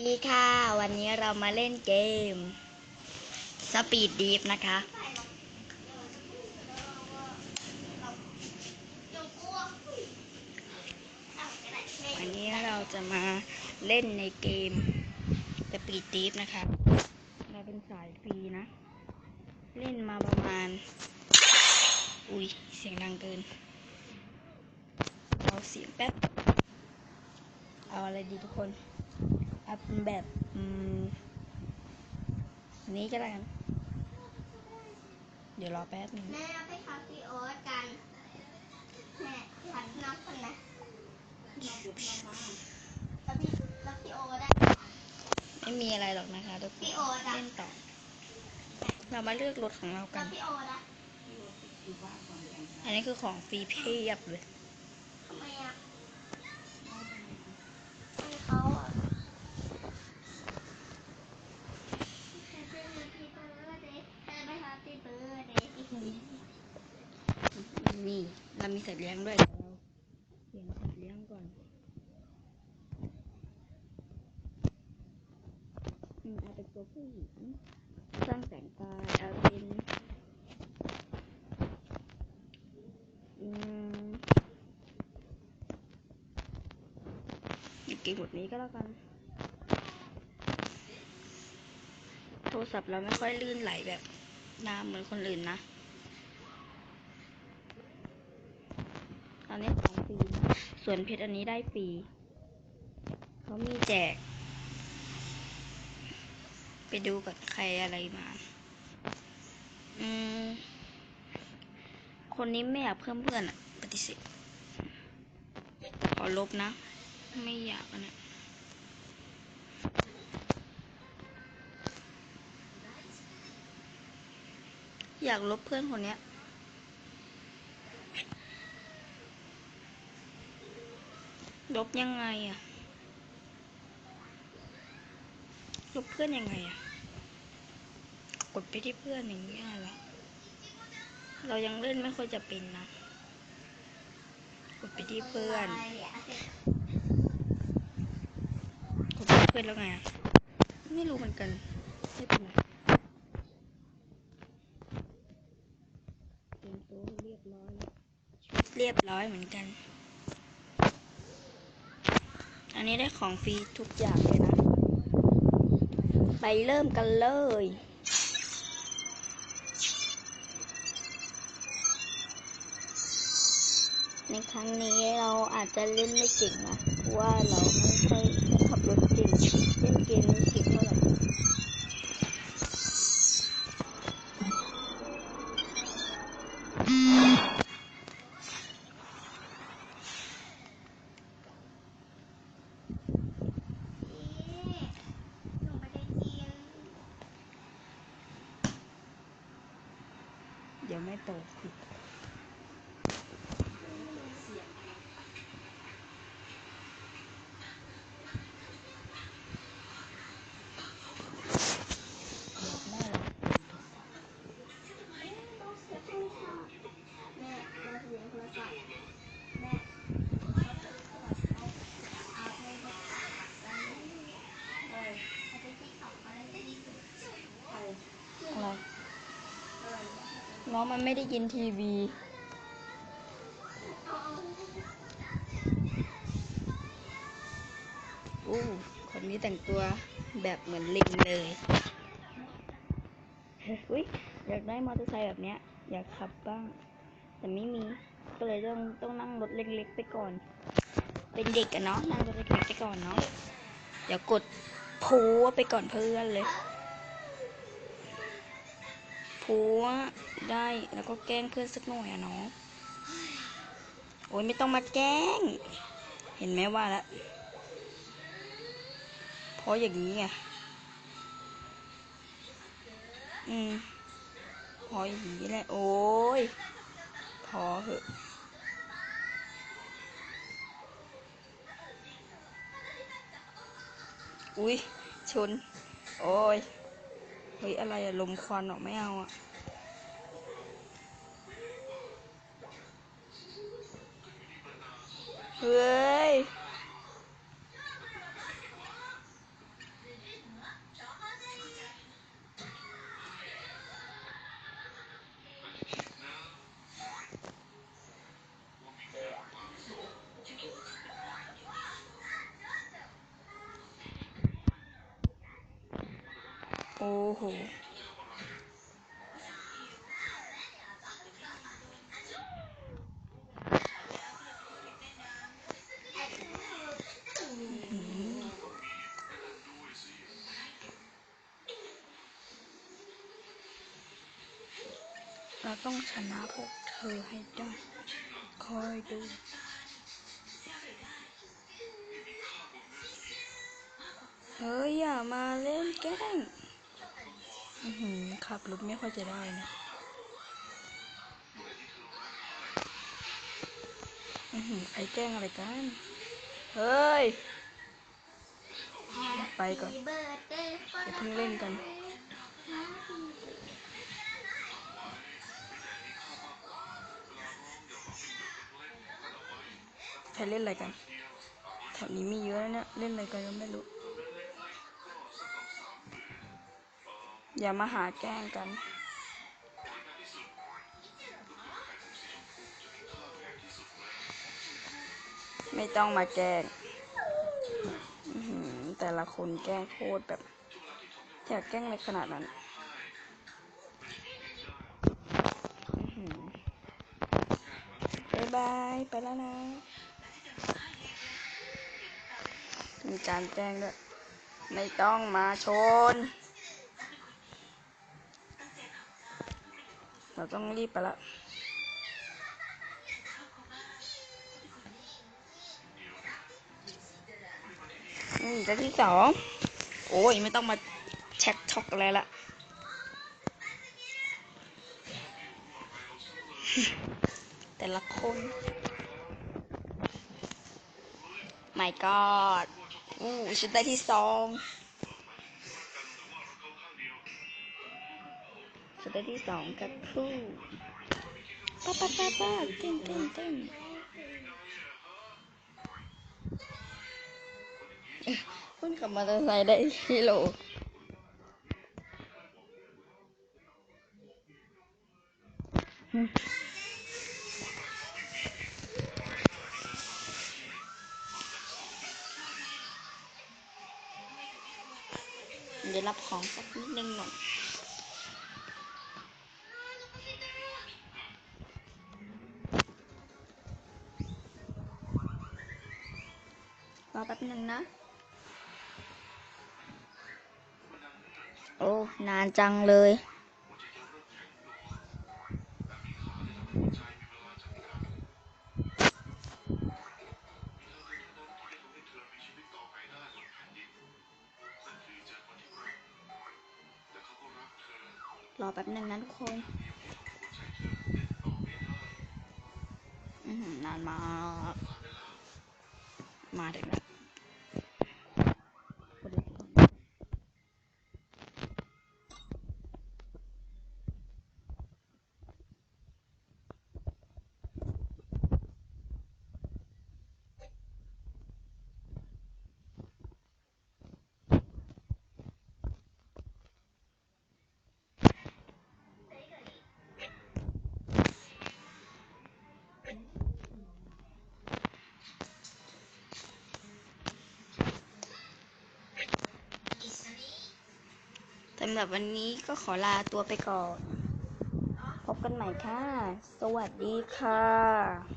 ดีค่ะ วันนี้เรามาเล่นเกมสปีดดีฟนะคะ วันนี้เราจะมาเล่นในเกมสปีดดีฟนะคะ เราเป็นสายฟรีนะ เล่นมาประมาณ อุ้ยเสียงดังเกิน เอาเสียงแป๊บ เอาอะไรดีทุกคน เอาเป็นแบบอืมอันนี้ก็ได้กันเดี๋ยวรอแป๊บหนึงแม่เอาไปคาฟิโอตกันแม่ผัดน้ำคนนะแล้วพี่แล้วพี่โอได้ ไม่มีอะไรหรอกนะคะทุกคพี่นโอ๊ตอะเล่นต่อ เรามาเลือกรถของเรากัแล้นวพี่โอได้อันนี้คือของฟรีเพียบเลย ทำไมอะให้เขาอะ Happy birthday Happy Happy birthday นี่ เรามีสัตว์เลี้ยงด้วยเราเลี่ยนสัตว์เลี้ยงก่อนอืมเอาเป็นตัวผู้หญิงสร้างแต่งกายเอาเป็นอืมหยิบเกมบทนี้ก็แล้วกัน โทรศัพท์เราไม่ค่อยลื่นไหลแบบน้ำเหมือนคนอื่นนะ ตอนนี้ของฟรีนะ ส่วนเพชรอันนี้ได้ฟรีเขามีแจก ไปดูกับใครอะไรมา อืม คนนี้ไม่อยากเพิ่มเพื่อนอะปฏิเสธ ขอลบนะ ไม่อยากนะอยากลบเพื่อนคนเนี้ย ลบยังไงอะลบเพื่อนยังไงอะกดไปที่เพื่อนอย่างเงี้ยเรอเรายังเล่นไม่ค่อยจะเป็นนะ กดไปที่เพื่อน กดไปเพื่อนแล้วไงอะไม่รู้เหมือนกัน ไม่เป็นไรเรียบร้อยเรียบร้อยเหมือนกัน นนี้ได้ของฟรีทุกอย่างเลยนะ ไปเริ่มกันเลยในครั้งนี้เราอาจจะเล่นไม่เก่งนะ เพราะว่าเราไม่ค่อยขับรถเก่งเล่นเกมไม่เก่งเท่าไหร่ ดี๋ยวไม่โตขึ้นแม่เรา ต้องเสียบโทรศัพท์แม่เราเสียบโทรศัพท์แม่เอาไปเอาไปที่สองอะไรที่ อะไรน้อง มันไม่ได้ยินทีวี อู้คนนี้แต่งตัวแบบเหมือนลิงเลยอุ้ยอยากได้มอเตอร์ไซค์แบบเนี้ย อยากขับบ้าง แต่ไม่มี ก็เลยต้องต้องนั่งรถเล็กๆไปก่อน เป็นเด็กอะเนาะ นั่งรถเล็กๆไปก่อนเนาะ เดี๋ยวกดพูไปก่อนเพื่อนเลย พูได้แล้วก็แกล้งเพื่อนสักหน่อยอะเนาะโอ้ยไม่ต้องมาแกล้ง เห็นไหมว่าล้วเพราะอย่างนี้ไงอืมพออย่างนี้แหละโอ้ยพอเหอะอุ้ยชน โอ้ย ฮ้ย อะไรอะลมควันออกไม่เอาอะเฮ้ย อ้โหเราต้องชนะพวกเธอให้ได้ คอยดูเฮ้ยอย่ามาเล่นแกล้ง ขับรถไม่ค่อยจะได้นะอือหือใครแกล้งอะไรกัน เฮ้ย ไปก่อนเดเดย์อย่าเพิ่งเล่นกันใครเล่นอะไรกันแถวนี้มีเยอะนะเนี่ย เล่นอะไรกันก็ไม่รู้ อย่ามาหาแกล้งกัน ไม่ต้องมาแกล้งแต่ละคนแกล้งโคตรแบบอยากแกล้งในขนาดนั้นบายบาย ไปแล้วนะ มีการแจ้งด้วย ไม่ต้องมาชน เราต้องรีบไปละอืมจะที่สอง โอ้ย ไม่ต้องมาแชทช็อกอะไรละแต่ละคนไม่กอดอู้ฉันได้ที่สอง ฉันที่สองกับคู่ป้าป้าป้าป้าเต้นเต้นเต้นคุณขับมอเตอร์ไซค์ได้กิโลเดี๋ยวรับของสักนิดนึงหน่อย แป๊บนึงนะ โอ้ นานจังเลย รอแป๊บนึงนะทุกคนอือหือนานมากมาถึงแล้ว สำหรับวันนี้ก็ขอลาตัวไปก่อน พบกันใหม่ค่ะ สวัสดีค่ะ